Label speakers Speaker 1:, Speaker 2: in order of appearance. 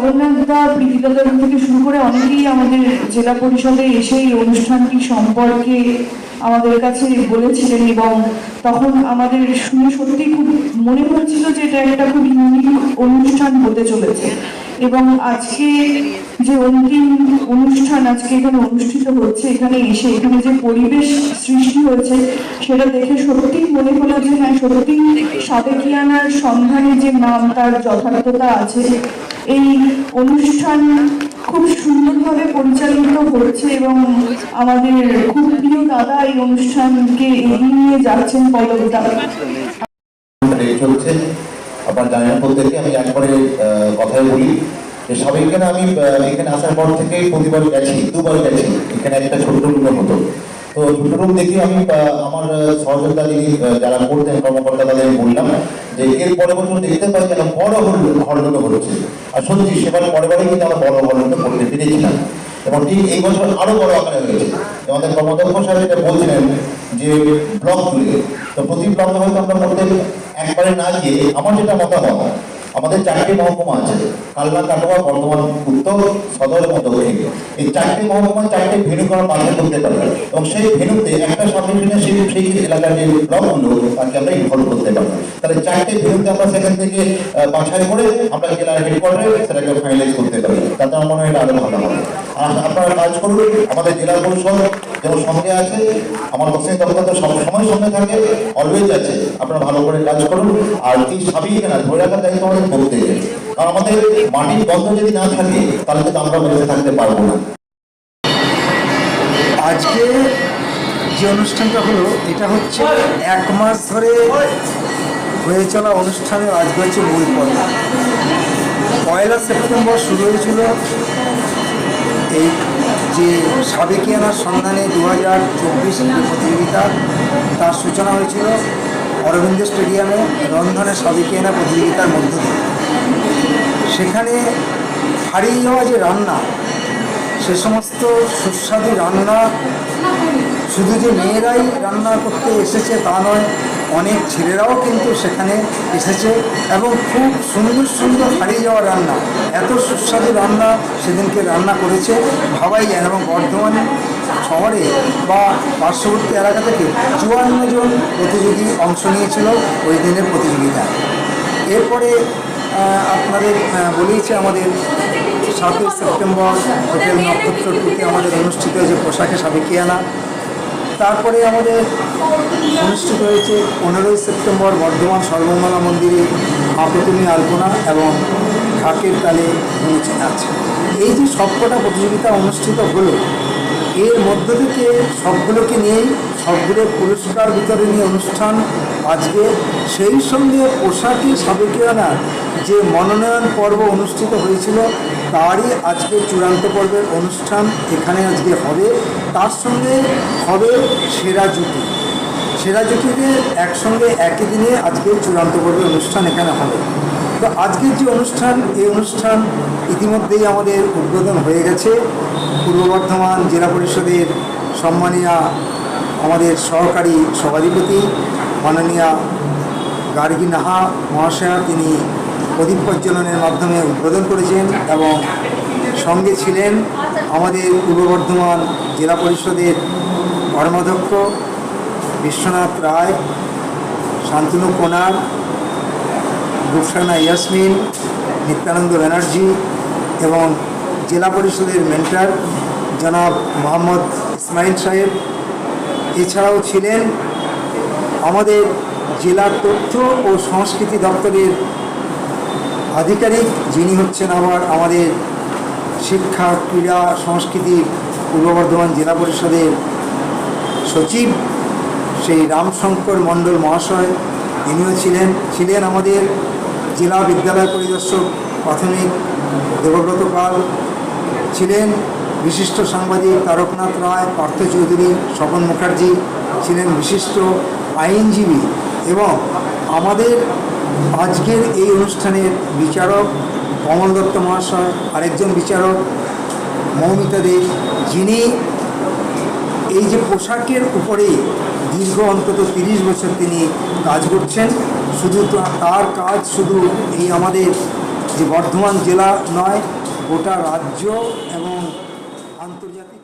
Speaker 1: জগন্নাথদা প্রীতিলতা থেকে শুরু করে অনেকেই আমাদের জেলা পরিষদে এসে এই অনুষ্ঠানটি সম্পর্কে আমাদের কাছে বলেছিলেন এবং তখন আমাদের শুনে সত্যি খুব মনে হচ্ছিল যে এটা একটা খুব ইউনিক অনুষ্ঠান হতে চলেছে। এবং আজকে যে অন্তিম অনুষ্ঠান আজকে এখানে অনুষ্ঠিত হচ্ছে, এখানে এসে এখানে যে পরিবেশ সৃষ্টি হয়েছে, সেটা দেখে সত্যি মনে হলো যে হ্যাঁ সত্যি সাবেকিয়ানার সন্ধানে যে নাম, তার যথার্থতা আছে এই অনুষ্ঠান খুব সুন্দরভাবে পরিচালিত হচ্ছে এবং আমাদের খুব প্রিয় দাদা এই অনুষ্ঠানকে এগিয়ে নিয়ে যাচ্ছেন পল্লবদা
Speaker 2: চলছে। আমি একবারে বলি যে আমি এখানে আসার পর থেকে প্রতিবার গেছি, দুবার গেছি, এখানে একটা ছোট্ট রুম হতো তো রুম দেখে আমি আমার সহযোগিতা যারা করতেন, কর্মকর্তা তাদের বললাম যে এর পরে বছর দেখতে পাই যেন বড় হলগুলো হচ্ছে। আর সত্যি সেবার পরে পরে কিন্তু আমরা বড় হলগুলো করতে পেরেছিলাম। এবং ঠিক এই বছর আরও বড় আকারে হয়েছে। আমাদের কর্মদক্ষ সাহেব যেটা বলছিলেন যে ব্লক তুলে তো প্রতি ব্লকে হয়তো আমরা করতে একবারে না গিয়ে আমার যেটা মতামত আমাদের চারটে মহকুমা আছে। কালনা, কাটোয়া, বর্ধমান, উত্তর, সদর মধ্যে এই চারটে মহকুমা চারটে ভেনু করা পাশে করতে পারবে এবং সেই ভেনুতে একটা সাবডিভিশনে সেই এলাকার যে ব্লকগুলো তাকে আমরা ইনভলভ করতে পারব। তাহলে চারটে ভেনুতে আমরা সেখান থেকে বাছাই করে আমরা জেলার হেডকোয়ার্টারে সেটাকে ফাইনালাইজ করতে পারি। তাতে আমার মনে হয় এটা আরও ভালো হবে। আপনারা কাজ করুন, আমাদের জেলা পরিষদ যেমন সঙ্গে আছে, আমার হোসেন দপ্তর সব সময় সঙ্গে থাকে অলওয়েজ আছে, আপনারা ভালো করে কাজ করুন, আর এই সাবিয়ে কেনা ধরে রাখার দায়িত্ব আমাদের প্রত্যেকের। কারণ আমাদের মাটির গন্ধ যদি না থাকে, তাহলে কিন্তু আমরা বেঁচে থাকতে পারব না।
Speaker 3: আজকে যে অনুষ্ঠানটা হলো, এটা হচ্ছে এক মাস ধরে হয়ে চলা অনুষ্ঠানে আজকে হচ্ছে মূল পর্ব পয়লা সেপ্টেম্বর শুরু হয়েছিল এই যে সাবেকিয়ানার সন্ধানে দু হাজার চব্বিশ প্রতিযোগিতা, তার সূচনা হয়েছিল অরবিন্দ স্টেডিয়ামে রন্ধনে সাবেকিয়ানা প্রতিযোগিতার মধ্য দিয়ে। সেখানে হারিয়ে যাওয়া যে রান্না, সে সমস্ত সুস্বাদু রান্না শুধু যে মেয়েরাই রান্না করতে এসেছে তা নয় অনেক ছেলেরাও কিন্তু সেখানে এসেছে এবং খুব সুন্দর সুন্দর হারিয়ে যাওয়া রান্না। এত সুস্বাদু রান্না সেদিনকে রান্না করেছে ভাবাই যায় এবং বর্ধমান শহরে বা পার্শ্ববর্তী এলাকা থেকে চুয়ান্ন জন প্রতিযোগী অংশ নিয়েছিল ওই দিনের প্রতিযোগিতায় এরপরে আপনাদের আহ, বলেইছে আমাদের সাতই সেপ্টেম্বর হোটেল নক্ষত্র আমাদের অনুষ্ঠিত হয়েছে পোশাকে সাবেকিয়ানা তারপরে আমাদের অনুষ্ঠিত হয়েছে পনেরোই সেপ্টেম্বর বর্ধমান সর্বমালা মন্দিরে আপতনী আলপনা এবং ঢাকের তালে নিচে নাচ এই যে সবকটা প্রতিযোগিতা অনুষ্ঠিত হলো, এর মধ্য থেকে সবগুলোকে নিয়েই সবগুলো পুরস্কার বিতরণী অনুষ্ঠান আজকে। সেই সঙ্গে পোশাকি সাবেকিয়ানার যে মনোনয়ন পর্ব অনুষ্ঠিত হয়েছিল, তারই আজকে চূড়ান্ত পর্বের অনুষ্ঠান এখানে আজকে হবে। তার সঙ্গে হবে সেরা জুটি। সেরা জুটিতে একসঙ্গে একই দিনে আজকে চূড়ান্ত পর্বের অনুষ্ঠান এখানে হবে। তো আজকের যে অনুষ্ঠান, এই অনুষ্ঠান ইতিমধ্যেই আমাদের উদ্বোধন হয়ে গেছে। পূর্ব বর্ধমান জেলা পরিষদের সম্মানীয় আমাদের সহকারী সভাধিপতি মাননীয়া গার্গী নাহা মহাশয়া, তিনি প্রদীপ প্রজ্বলনের মাধ্যমে উদ্বোধন করেছেন এবং সঙ্গে ছিলেন আমাদের পূর্ব বর্ধমান জেলা পরিষদের কর্মাধ্যক্ষ বিশ্বনাথ রায়, শান্তনু কোনার রূপসানা ইয়াসমিন, নিত্যানন্দ ব্যানার্জি এবং জেলা পরিষদের মেন্টার জনাব মোহাম্মদ ইসমাইল সাহেব। এছাড়াও ছিলেন আমাদের জেলার তথ্য ও সংস্কৃতি দপ্তরের আধিকারিক, যিনি হচ্ছেন আবার আমাদের শিক্ষা, ক্রীড়া, সংস্কৃতি, পূর্ব বর্ধমান জেলা পরিষদের সচিব সেই রামশঙ্কর মণ্ডল মহাশয়। ইনিও ছিলেন ছিলেন আমাদের জেলা বিদ্যালয় পরিদর্শক প্রাথমিক দেবব্রত পাল। ছিলেন বিশিষ্ট সাংবাদিক তারকনাথ রায়, পার্থ চৌধুরী, স্বপন মুখার্জি ছিলেন বিশিষ্ট আইনজীবী এবং আমাদের আজকের এই অনুষ্ঠানের বিচারক কমল দত্ত মহাশয়, আরেকজন বিচারক মৌমিতা দেব, যিনি এই যে পোশাকের উপরে দীর্ঘ অন্তত তিরিশ বছর তিনি কাজ করছেন, শুধু তার কাজ শুধু এই আমাদের যে বর্ধমান জেলা নয়, গোটা রাজ্য এবং Anturjati